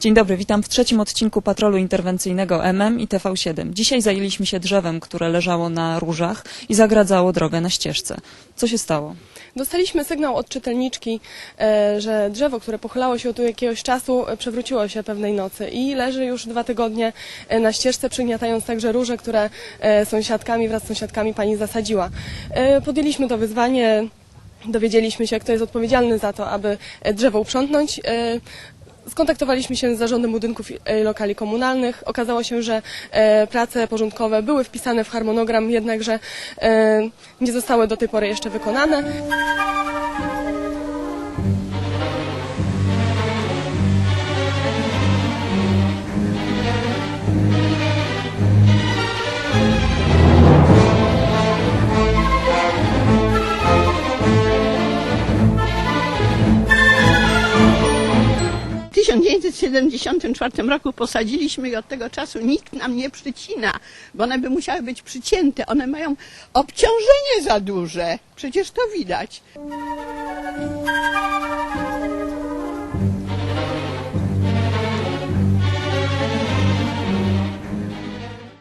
Dzień dobry, witam w trzecim odcinku patrolu interwencyjnego MM i TV7. Dzisiaj zajęliśmy się drzewem, które leżało na różach i zagradzało drogę na ścieżce. Co się stało? Dostaliśmy sygnał od czytelniczki, e, że drzewo, które pochylało się tu jakiegoś czasu, przewróciło się pewnej nocy i leży już dwa tygodnie e, na ścieżce, przygniatając także róże, które e, sąsiadkami wraz z sąsiadkami pani zasadziła. Podjęliśmy to wyzwanie, dowiedzieliśmy się, kto jest odpowiedzialny za to, aby drzewo uprzątnąć. Skontaktowaliśmy się z zarządem budynków i e, lokali komunalnych. Okazało się, że e, prace porządkowe były wpisane w harmonogram, jednakże e, nie zostały do tej pory jeszcze wykonane. 1974 roku posadziliśmy i od tego czasu nikt nam nie przycina, bo one by musiały być przycięte. One mają obciążenie za duże. Przecież to widać.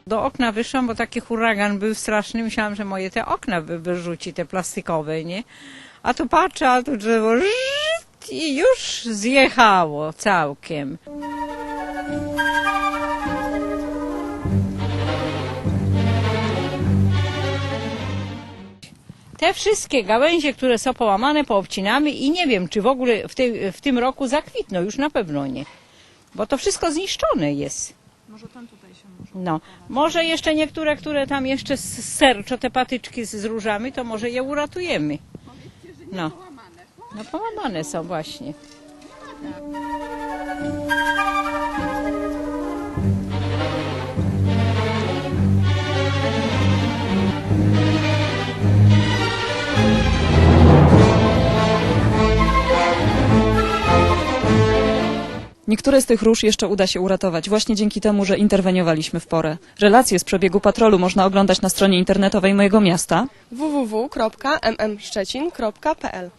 Do okna wyszłam, bo taki huragan był straszny. Myślałam, że moje te okna wy- wyrzuci, te plastikowe, nie? A tu patrzę, a tu drzewo i już zjechało całkiem. Te wszystkie gałęzie, które są połamane, poobcinamy i nie wiem, czy w ogóle w, tej, w tym roku zakwitną, już na pewno nie. Bo to wszystko zniszczone jest. No, może jeszcze niektóre, które tam jeszcze z serczo, te patyczki z, z różami, to może je uratujemy. No. No połamane są właśnie. Niektóre z tych róż jeszcze uda się uratować, właśnie dzięki temu, że interweniowaliśmy w porę. Relacje z przebiegu patrolu można oglądać na stronie internetowej mojego miasta www.mmszczecin.pl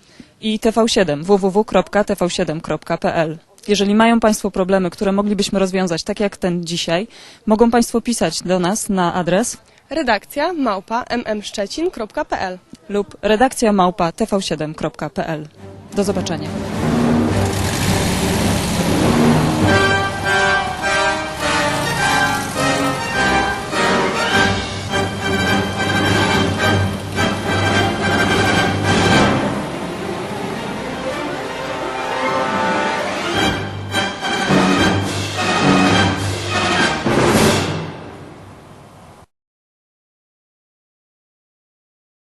i TV7 www.tv7.pl. Jeżeli mają Państwo problemy, które moglibyśmy rozwiązać, tak jak ten dzisiaj, mogą Państwo pisać do nas na adres redakcja małpa mmszczecin.pl lub redakcja małpa tv7.pl. Do zobaczenia.